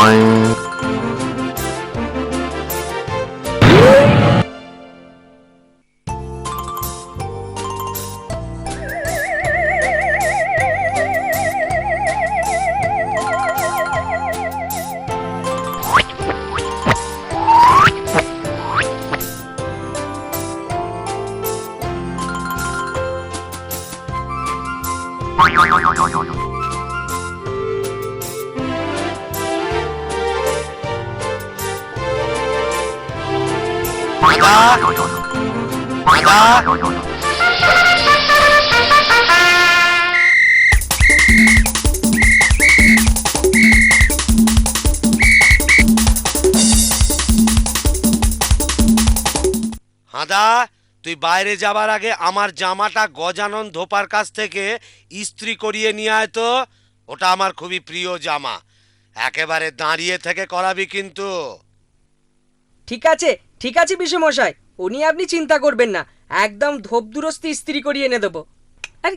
Boing. Hada তুই বাইরে যাবার আগে আমার জামাটা গজানন ধোপার কাছ থেকে ইস্ত্রি করিয়ে নিয়ে আয় তো ওটা আমার খুবই প্রিয় জামা একেবারে দাঁড়িয়ে থেকে করাবি কিন্তু ঠিক আছে ঠিক আছে মশাই উনি আপনি চিন্তা করবেন না একদম ধোপ দুরস্তি ইস্ত্রি করিয়ে এনে দেবো আরে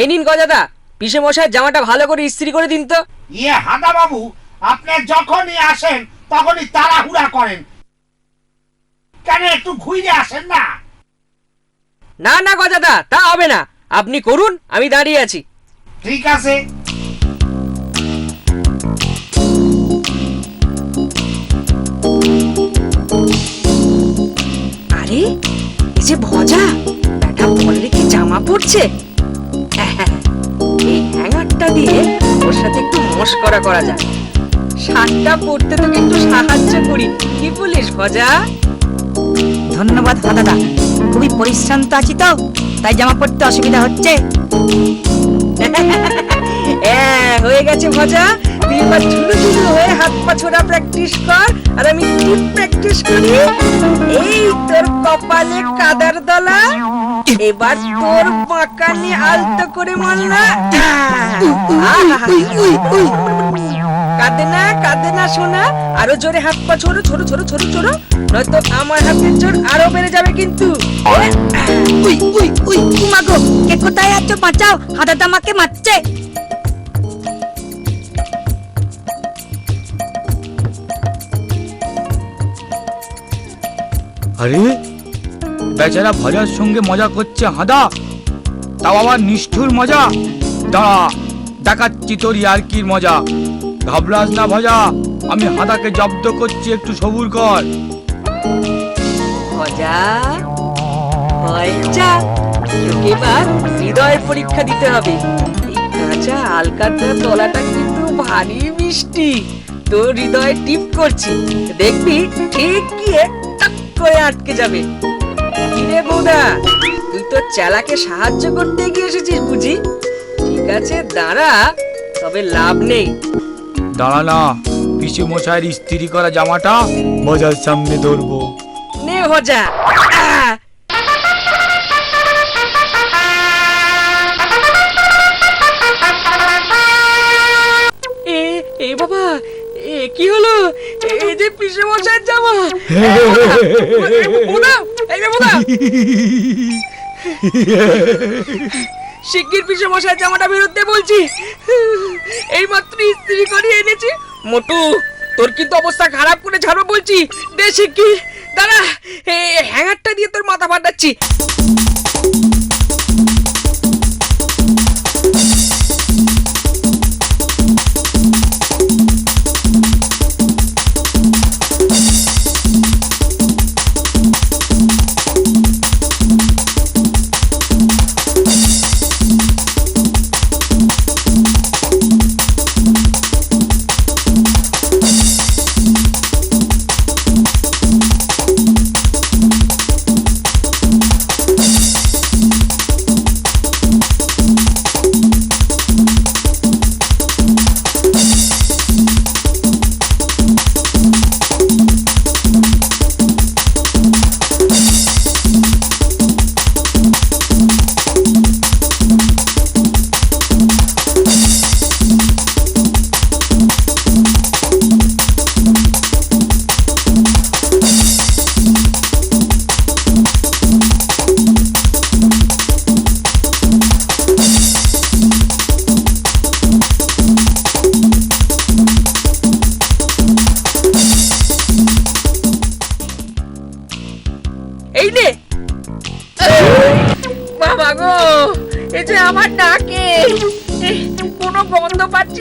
এই নিন গজাদা পিসে মশাই জামাটা ভালো করে ইস্ত্রি করে দিন তো। ইয়ে হাদা বাবু আপনি যখনই আসেন তখনই তাড়াহুড়া করেন। কেন একটু ঘুরে আসেন না? না না গজাদা তা হবে না। আপনি করুন আমি দাঁড়িয়ে আছি। ঠিক আছে। আরে এই যে ভজা ব্যাটা বল কি জামা এই হ্যাঙ্গারটা দিয়ে ওর সাথে একটু মস্করা করা যায় শার্টটা পড়তে তোকে একটু সাহায্য করি। কি বলিস ভজা? ধন্যবাদ দাদা খুবই পরিশ্রান্ত আছি তো তাই জামা পড়তে অসুবিধা হচ্ছে। হ্যাঁ হয়ে গেছে ভজা। হয়ে হাত পা ছোড়া প্র্যাকটিস কর। আর আমি টিপ প্র্যাকটিস করি? এই তোর কপালে কাদার দলা। এবার তোর আলতো করে মার না। কাঁদে না কাঁদে না শোনা আরও জোরে হাত পা ছোড়ো ছোড়ো ছোড়ো ছোড়ো ছোড়ো। নয়তো আমার হাতের জোর আরও বেড়ে যাবে কিন্তু। উই উই উই উমাগো, কে কোথায় আছো? বাঁচাও হাদাদা আমাকে মারছে। আরে? বেচারা ভজার সঙ্গে মজা করছে হাঁদা। তাও আবার নিষ্ঠুর মজা। দাঁড়া, দেখাচ্ছি তোর ইয়ার্কির মজা। ঘাবড়াস না ভজা, আমি হাঁদাকে জব্দ করছি একটু সবুর কর। এবার হৃদয়ের পরীক্ষা দিতে হবে। এই কাঁচা আলকাতার তলাটা কিন্তু ভারী মিষ্টি। তোর হৃদয়ে টিপ করছি। দেখবি, ঠিক করে আটকে যাবে। কিরে বৌদা তুই তো চেলাকে সাহায্য করতে গিয়ে এসেছিস বুঝি? ঠিক আছে দাঁড়া তবে লাভ নেই। দাঁড়া না পিসে মশাইয়ের ইস্ত্রি করা জামাটা মজার সামনে ধরবো। নে আহ! এ এ বাবা কি হলো? এই যে পিসে মশাইয়ের জামা। এই যে শিগগির পিসে মশাই জামাটা বেরোতে বলছি। এই মাত্র ইস্ত্রি করে এনেছি। মোটু, তোর কিন্তু অবস্থা খারাপ করে ছাড়ো বলছি। দে শিগগির। দাঁড়া হ্যাঙ্গারটা দিয়ে তোর মাথা ফাটাচ্ছি।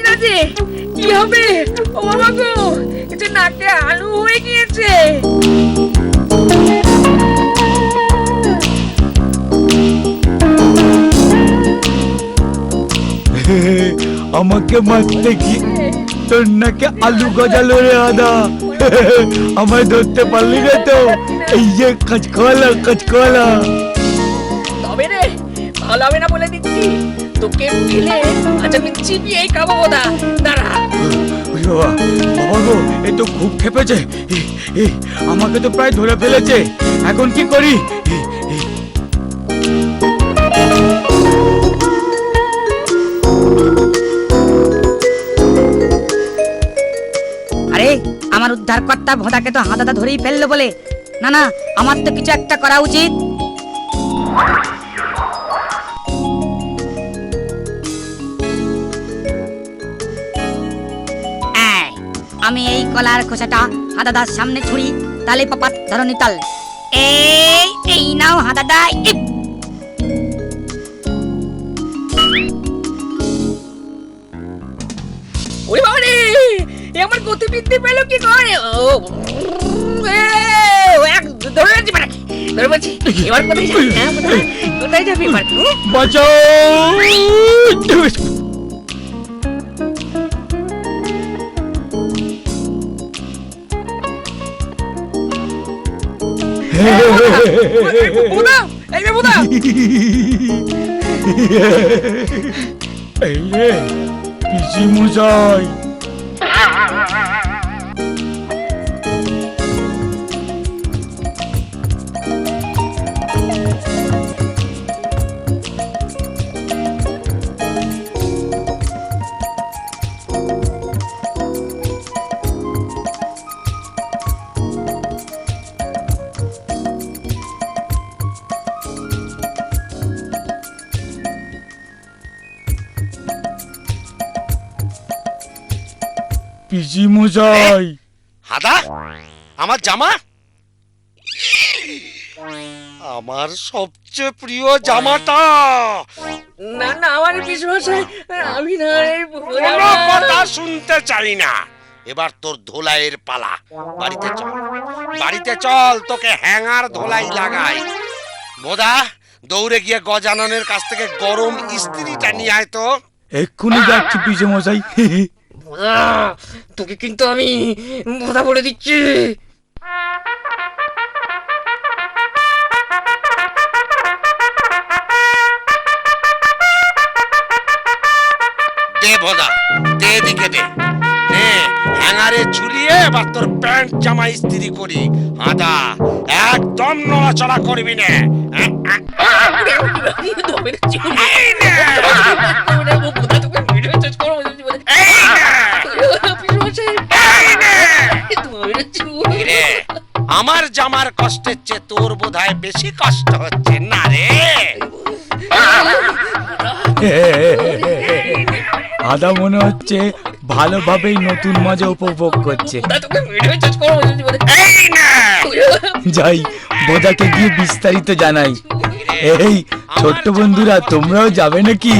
না যে? কি হবে? ও বাবা গো যে নাকে আলু হয়ে গিয়েছে। আমাকে মারতে কি? তোর নাকে আলু গজালো রে আদা। আমায় ধরতে পারলি না তো? এই যে কাজকলা কাজকলা তবে রে ভালো হবে না বলে দিচ্ছি। তোকে পেলে আজ আমি খাব বোধা। দাঁড়া। ওই বাবা বাবা গো এ তো খুব খেপেছে। আমাকে তো প্রায় ধরে ফেলেছে। এখন কি করি? আরে আমার উদ্ধারকর্তা ভোঁদাকে তো হাতাটা ধরেই ফেলল বলে। না না আমার তো কিছু একটা করা উচিত। আমি এই কলার খোসাটা হাদাদার সামনে ছুড়ি তালে পাপাত ধরনি তাল। এই এই নাও হাদাদা ওরে বাবা রে এ আমার গতিবৃদ্ধি পেল কি করে? ও এ, এক ধরে আছি মানে ধরে বলছি এবার কোথায় যাবি? হ্যাঁ কোথায়? যাবি এবার? হুম? বাঁচাও এই বোদা এই রে বোদা এই রে পিসি মশাই পিসি মশাই হাদা আমার জামা? আমার সবচেয়ে প্রিয় জামাটা। না না আমার বিশ্বমশাই আমি না এই কোনো কথা শুনতে চাই না। এবার তোর ধোলাইয়ের পালা। বাড়িতে চল। বাড়িতে চল তোকে হ্যাঙ্গার ধোলাই লাগাই। বোদা দৌড়ে গিয়ে গজাননের কাছ থেকে গরম ইস্ত্রিটা নিয়ে আয় তো। এক্ষুনি যাচ্ছি পিসি বোদা তোকে কিন্তু আমি বোধা বলে দিচ্ছি দে ভোদা দে দিকে দে নে হ্যাঙ্গারে ঝুলিয়ে এবার তোর প্যান্ট জামা ইস্ত্রি করি আদা একদম নড়াচড়া করবি না হ্যাঁ, হ্যাঁ। আমার জামার কষ্টের চেয়ে তোর বোধহয় বেশি কষ্ট হচ্ছে না রে? হাদা মনে হচ্ছে ভালোভাবেই নতুন মজা উপভোগ করছে। যাই বোধাকে গিয়ে বিস্তারিত জানাই। এই ছোট্ট বন্ধুরা তোমরাও যাবে নাকি?